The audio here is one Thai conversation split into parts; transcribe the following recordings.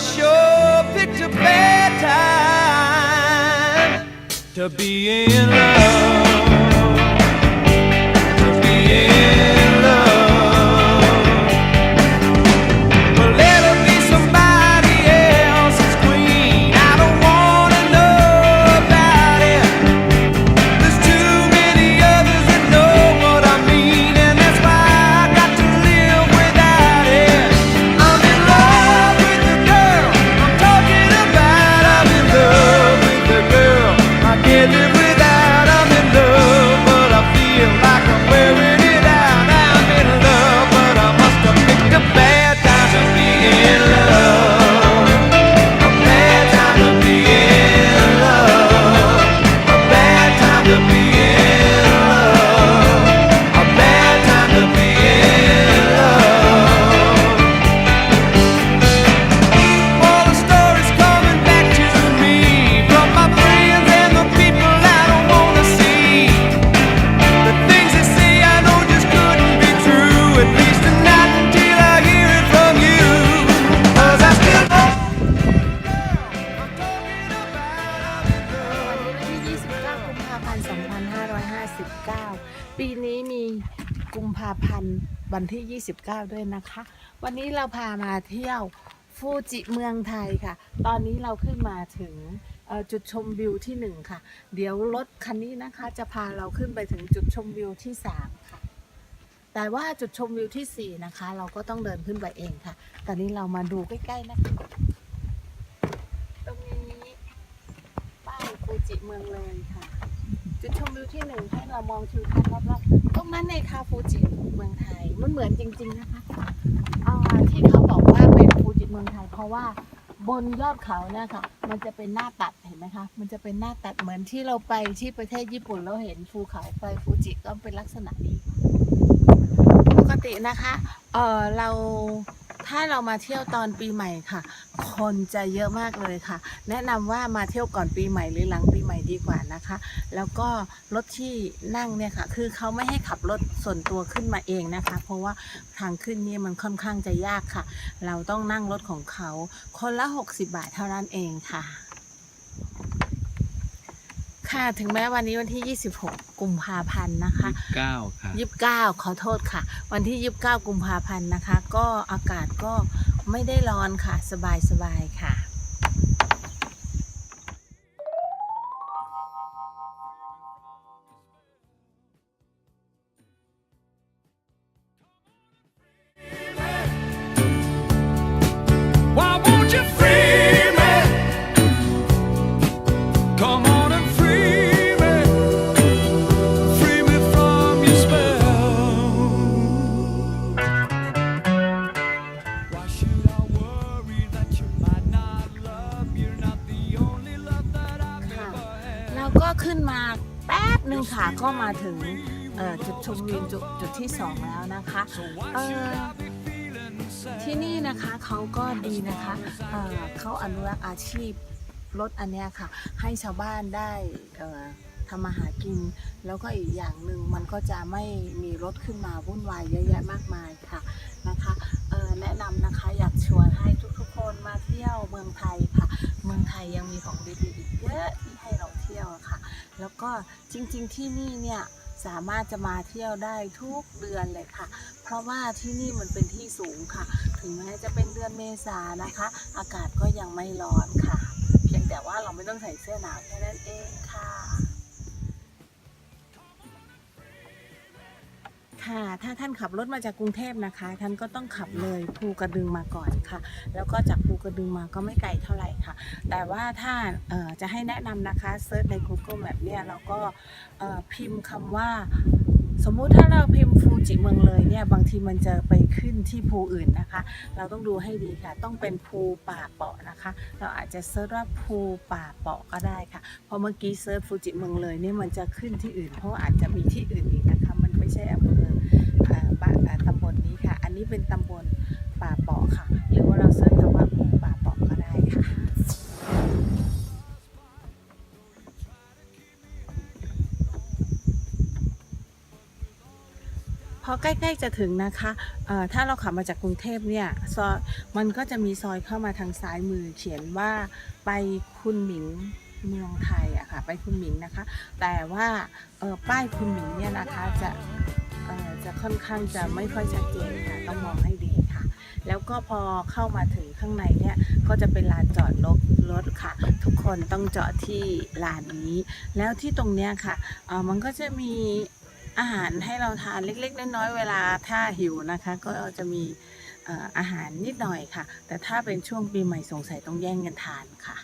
Sure picked a bad time to be in love. 29ปีนี้มีกุมภาพันธ์วันที่ 29 ด้วยนะคะ วันนี้เราพามาเที่ยวฟูจิเมืองไทยค่ะ ตอนนี้เราขึ้นมาถึงจุดชมวิวที่ 1 ค่ะ เดี๋ยวรถคันนี้นะคะจะพาเราขึ้นไปถึงจุดชมวิวที่ 3 ค่ะ แต่ว่าจุดชมวิวที่ 4 นะคะ เราก็ต้องเดินขึ้นไปเองค่ะ ตอนนี้เรามาดูใกล้ๆนะคะ ตรงนี้ป้ายฟูจิเมืองเลยค่ะ หนึ่งให้เรามองทิวทัศน์รอบๆตรงนั้นในคาฟูจิเมืองไทยมันเหมือนจริง ๆนะคะอ่าที่เขาบอกว่าเป็นฟูจิเมืองไทย เพราะว่าบนยอดเขาเนี่ยค่ะ มันจะเป็นหน้าตัดเห็นไหมคะ มันจะเป็นหน้าตัดเหมือนที่เราไปที่ประเทศญี่ปุ่นเราเห็นภูเขาไฟฟูจิก็เป็นลักษณะนี้ ปกตินะคะ เออเรา ถ้าเรามาเที่ยวตอนปีใหม่ค่ะ คนจะเยอะมากเลยค่ะ แนะนำว่ามาเที่ยวก่อนปีใหม่หรือหลังปีใหม่ดีกว่านะคะ แล้วก็รถที่นั่งเนี่ยค่ะ คือเขาไม่ให้ขับรถส่วนตัวขึ้นมาเองนะคะ เพราะว่าทางขึ้นนี่มันค่อนข้างจะยากค่ะ เราต้องนั่งรถของเขา คนละ 60 บาทเท่านั้นเองค่ะ ค่ะถึงแม้วันนี้วันที่ 26 กุมภาพันธ์นะคะ เก้าค่ะ ยี่สิบเก้าขอโทษค่ะ วันที่ยี่สิบเก้ากุมภาพันธ์นะคะ ก็อากาศก็ไม่ได้ร้อนค่ะ สบายสบายๆค่ะ ขึ้นมาแป๊บหนึ่งค่ะก็มาถึงเอ่อจุดชมวิวจุดจุดที่สองแล้วนะคะ So why เอ่ should อ I be feeling sad? ที่นี่นะคะเขาก็ดีนะคะเอ่อเขาอนุรักษ์อาชีพรถอันเนี้ยค่ะ ให้ชาวบ้านได้เอ่อทำมาหากิน แล้วก็อีกอย่างหนึ่งมันก็จะไม่มีรถขึ้นมาวุ่นวายเยอะแยะมากมายค่ะนะคะเอ่อแนะนำนะคะอยากชวนให้ทุกๆคนมาเที่ยวเมืองไทยค่ะ เมืองไทยยังมีของดี แล้วก็จริงๆที่นี่เนี่ยสามารถจะมาเที่ยวได้ทุกเดือนเลยค่ะ เพราะว่าที่นี่มันเป็นที่สูงค่ะ ถึงแม้จะเป็นเดือนเมษานะคะ อากาศก็ยังไม่ร้อนค่ะ เพียงแต่ว่าเราไม่ต้องใส่เสื้อหนาวแค่นั้นเองค่ะ ค่ะ ถ้าท่านขับรถมาจากกรุงเทพนะคะ ท่านก็ต้องขับเลยภูกระดึงมาก่อนค่ะ แล้วก็จากภูกระดึงมาก็ไม่ไกลเท่าไหร่ค่ะ แต่ว่าถ้าจะให้แนะนำนะคะเซิร์ชใน Google Map เนี่ยเราก็พิมพ์คำว่าสมมุติถ้าเราพิมพ์ฟูจิเมืองเลยเนี่ยบางทีมันจะไปขึ้นที่ภูอื่นนะคะ เราต้องดูให้ดีค่ะ ต้องเป็นภูป่าเปาะนะคะ เราอาจจะเซิร์ชว่าภูป่าเปาะก็ได้ค่ะเพราะเมื่อกี้เซิร์ชฟูจิเมืองเลยเนี่ยมันจะขึ้นที่อื่น เพราะาอาจจะมีที่อื่นอีกนะคะ ใกล้ๆจะถึงนะคะถ้าเราขับมาจากกรุงเทพเนี่ยซอยมันก็จะมีซอยเข้ามาทางซ้ายมือเขียนว่าไปคุณหมิงเมืองไทยอะค่ะไปคุณหมิงนะคะ แต่ว่าป้ายคุณหมิงเนี่ยนะคะจะจะค่อนข้างจะไม่ค่อยชัดเจนค่ะต้องมองให้ดีค่ะ แล้วก็พอเข้ามาถึงข้างในเนี่ยก็จะเป็นลานจอดรถรถค่ะ ทุกคนต้องจอดที่ลานนี้ แล้วที่ตรงเนี้ยค่ะมันก็จะมี อาหารให้เราทานเล็ก ๆ น้อยๆเวลาถ้าหิวนะคะ ก็จะมีอาหารนิดหน่อยค่ะ แต่ถ้าเป็นช่วงปีใหม่สงสัยต้องแย่งกันทานค่ะ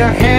your.